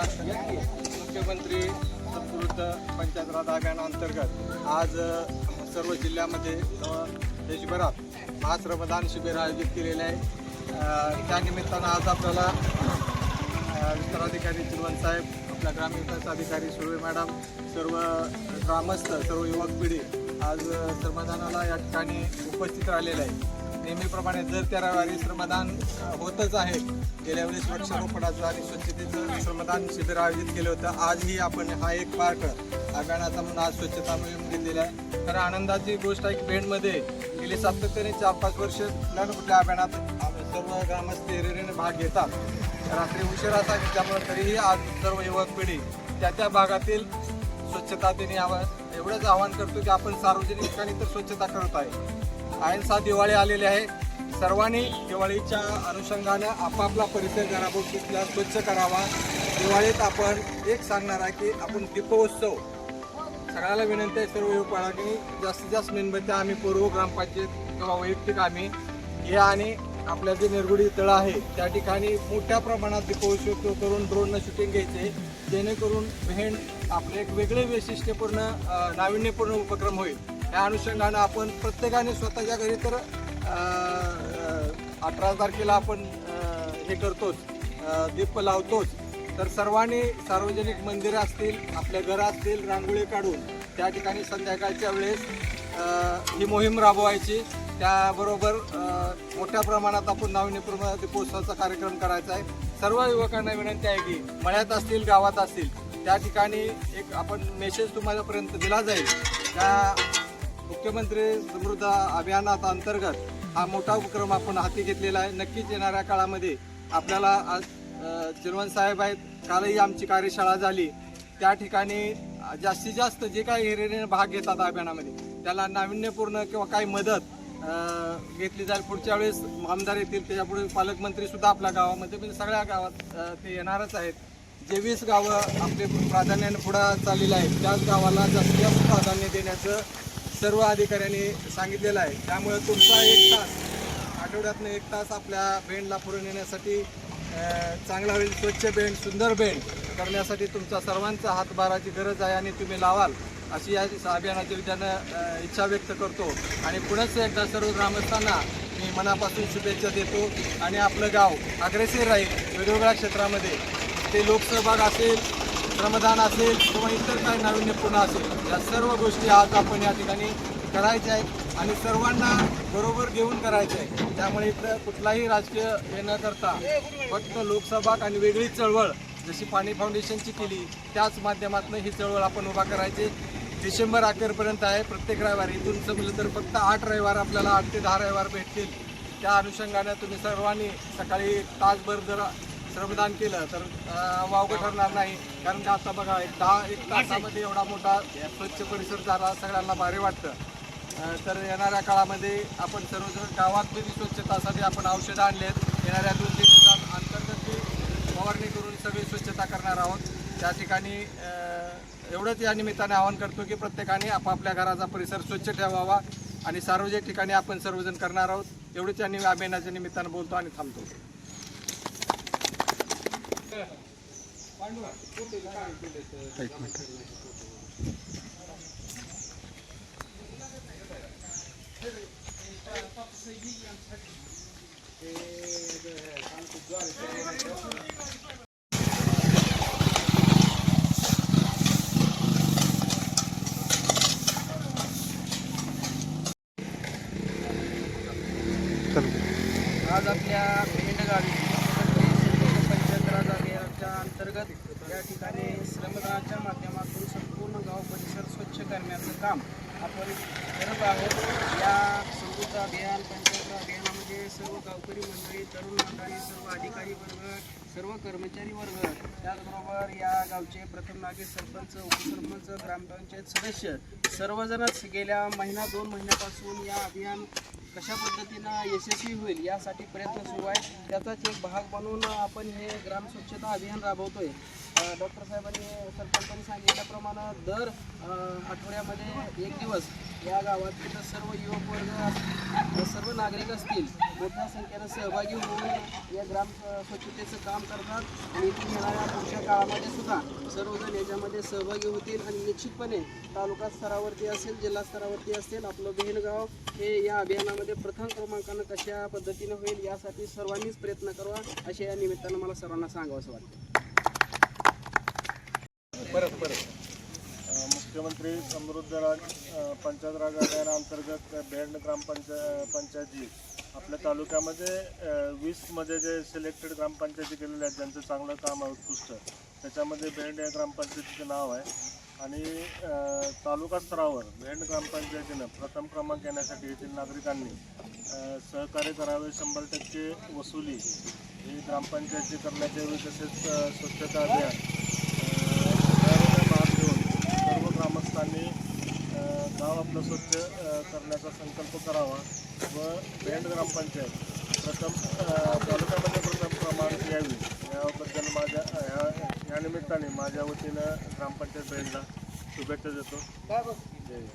मुख्यमंत्री समृद्ध पंचायत राज अभियानाअंतर्गत आज सर्व जिल्ह्यामध्ये देशभरात महाश्रमदान शिबिर आयोजित केलेले आहे. त्यानिमित्तानं आज आपल्याला अ, विस्ताराधिकारी साहेब आपल्या ग्रामविकास अधिकारी सुर्वे मॅडम सर्व ग्रामस्थ सर्व युवक पिढी आज श्रमदानाला या ठिकाणी उपस्थित राहिलेलं आहे नेहमीप्रमाणे दर तेरा रविवारी श्रमदान होतच आहे. गेल्या वेळेस वृक्षारोपणाचं आणि स्वच्छतेचं श्रमदान शिबिर आयोजित केलं होतं. आजही आपण हा एक पार्ट अभियानाचा म्हणून आज स्वच्छता मोहीम घेतलेला आहे खरं आनंदाची गोष्ट आहे की बेंडमध्ये गेली सातत्याने चार पाच वर्ष कुठल्या ना कुठल्या अभियानात सर्व ग्रामस्थ एरियेने भाग घेतात. रात्री उशिरा असा त्यामुळे तरीही आज सर्व युवक पिढी त्या त्या भागातील स्वच्छता त्यांनी यावं एवढंच आवाहन करतो की आपण सार्वजनिक ठिकाणी तर स्वच्छता करत आहे. अहिंसा दिवाळी आलेली आहे. सर्वांनी दिवाळीच्या अनुषंगानं आपापला परिसर घराभोवतीतला स्वच्छ करावा. दिवाळीत आपण एक सांगणार आहे की आपण दीपोत्सव. सगळ्याला विनंती आहे सर्व युवकांनी जास्तीत जास्त मेणबत्त्या आम्ही पूर्व ग्रामपंचायत किंवा वैयक्तिक आम्ही हे आणि आपल्या जे निरगुडी तळं आहे त्या ठिकाणी मोठ्या प्रमाणात दीपोत्सव करून ड्रोननं शूटिंग घ्यायचे जेणेकरून भेंड आपले एक वेगळे वैशिष्ट्यपूर्ण नाविन्यपूर्ण उपक्रम होईल. या अनुषंगानं आपण प्रत्येकाने स्वतःच्या घरी तर अठरा तारखेला आपण हे करतोच दीप लावतोच. तर सर्वांनी सार्वजनिक मंदिरं असतील आपल्या घरं असतील रांगोळी काढून त्या ठिकाणी संध्याकाळच्या वेळेस ही मोहीम राबवायची. त्याबरोबर मोठ्या प्रमाणात आपण नाविन्यपूर्ण दीपोत्सवाचा कार्यक्रम करायचा आहे. सर्व युवकांना विनंती आहे की मळ्यात असतील गावात असतील त्या ठिकाणी एक आपण मेसेज तुम्हालापर्यंत दिला जाईल. त्या मुख्यमंत्री समृद्ध अभियानात अंतर्गत हा मोठा उपक्रम आपण हाती घेतलेला आहे. नक्कीच येणाऱ्या काळामध्ये आपल्याला आज साहेब आहेत. कालही आमची कार्यशाळा झाली. त्या ठिकाणी जास्तीत जास्त जे काही हिरिरीने भाग घेतात अभियानामध्ये त्याला नाविन्यपूर्ण किंवा काही मदत घेतली जाईल. पुढच्या वेळेस आमदार येतील त्याच्यापुढे पालकमंत्री सुद्धा आपल्या गावामध्ये म्हणजे सगळ्या गावात ते येणारच आहेत. जे वीस गावं आपले प्राधान्याने पुढं चाललेलं आहेत त्याच गावाला जास्तीत जास्त प्राधान्य देण्याचं सर्व अधिकाऱ्यांनी सांगितलेलं आहे. त्यामुळे तुमचा एक तास आठवड्यातनं एक तास आपल्या बेंडला पुरून येण्यासाठी चांगला होईल स्वच्छ बेंड सुंदर बेंड करण्यासाठी तुमचा सर्वांचा हातभाराची गरज आहे आणि तुम्ही लावाल अशी या अभियानाच्या विद्यानं इच्छा व्यक्त करतो. आणि पुढंच एकदा सर्व ग्रामस्थांना मी मनापासून शुभेच्छा देतो. आणि आपलं गाव अग्रेसर राहील वेगवेगळ्या क्षेत्रामध्ये. ते लोकसहभाग असेल श्रमदान असेल किंवा इतर काही नाविन्यपूर्ण असेल या सर्व गोष्टी आज आपण या ठिकाणी करायच्या आहेत आणि सर्वांना बरोबर घेऊन करायचं आहे त्यामुळे इथं कुठलाही राजकीय हे न करता फक्त लोकसभा आणि वेगळी चळवळ जशी पाणी फाउंडेशनची केली त्याच माध्यमातून ही चळवळ आपण उभा करायची. डिसेंबर अखेरपर्यंत आहे प्रत्येक रविवार. इथून समजलं तर फक्त आठ रविवार आपल्याला आठ ते दहा रविवार भेटतील. त्या अनुषंगानं तुम्ही सर्वांनी सकाळी तासभर जर श्रमदान केलं तर वावगं ठरणार नाही. कारण का आता बघा एक दहा एक तासामध्ये एवढा मोठा स्वच्छ परिसर झाला सगळ्यांना भारी वाटतं. तर येणाऱ्या काळामध्ये आपण सर्वजण गावात जरी स्वच्छतासाठी आपण औषधं आणलेत येणाऱ्या दोन तीन दिवसात अंतर्गत ती फवारणी करून सगळी स्वच्छता करणार आहोत. त्या ठिकाणी एवढंच या निमित्ताने आवाहन करतो की प्रत्येकाने आपापल्या घराचा परिसर स्वच्छ ठेवावा आणि सार्वजनिक ठिकाणी आपण सर्वजण करणार आहोत. एवढंच या नि- अभियानाच्या निमित्तानं बोलतो आणि थांबतो. आज आपल्या भेंड गावी पंचायत राज अभियानाच्या अंतर्गत या ठिकाणी श्रमदानाच्या माध्यमातून संपूर्ण गाव परिसर स्वच्छ करण्याचं काम आपण करत आहोत. या समृद्ध अभियान पंचायत सर्व गावकरी मंडळी तरुण मंडळी सर्व अधिकारी वर्ग सर्व कर्मचारी वर्ग त्याचबरोबर या गावचे प्रथम नागरिक सरपंच उपसरपंच ग्रामपंचायत सदस्य सर्वजणच गेल्या महिना दोन महिन्यापासून या अभियान कशा पद्धतीनं यशस्वी होईल यासाठी प्रयत्न सुरू आहे त्याचाच एक भाग म्हणून आपण हे ग्राम स्वच्छता अभियान राबवतोय. डॉक्टर साहेबांनी सरपंचांनी सांगितल्याप्रमाणे दर आठवड्यामध्ये एक दिवस या गावात सर्व युवक वर्ग सर्व नागरिक असतील मोठ्या संख्येनं सहभागी होऊन या ग्राम स्वच्छतेचं काम करतात. आणि इथून येणाऱ्या पुढच्या काळामध्ये सुद्धा सर्वजण याच्यामध्ये सहभागी होतील आणि निश्चितपणे तालुका स्तरावरती असेल जिल्हा स्तरावरती असेल आपलं बहीणगाव हे या अभियानामध्ये प्रथम क्रमांकानं कशा पद्धतीनं होईल यासाठी सर्वांनीच प्रयत्न करावा अशा या निमित्तानं मला सर्वांना सांगावंसं वाटतं. परत परत. मुख्यमंत्री समृद्ध राज पंचायत राज अभियानाअंतर्गत भेंड ग्रामपंचाय पंचायती. आपल्या तालुक्यामध्ये वीसमध्ये जे सिलेक्टेड ग्रामपंचायती केलेल्या आहेत ज्यांचं चांगलं काम आहे उत्कृष्ट. त्याच्यामध्ये भेंड या ग्रामपंचायतीचं नाव आहे. आणि तालुका स्तरावर भेंड ग्रामपंचायतीनं प्रथम क्रमांक येण्यासाठी येथील नागरिकांनी सहकार्य करावे शंभर टक्के वसुली. ही ग्रामपंचायती करण्याच्या वेळी तसेच स्वच्छता अभियान अ, भाग घेऊन सर्व ग्रामस्थांनी अ, गाव आपलं स्वच्छ अ, करण्याचा संकल्प करावा व भेंड ग्रामपंचायत प्रथम तालुक्यामध्ये प्रथम क्रमांक यावी याबद्दल माझ्या ह्या या निमित्ताने माझ्या वतीनं ग्रामपंचायत भेंडला शुभेच्छा देतो. जय.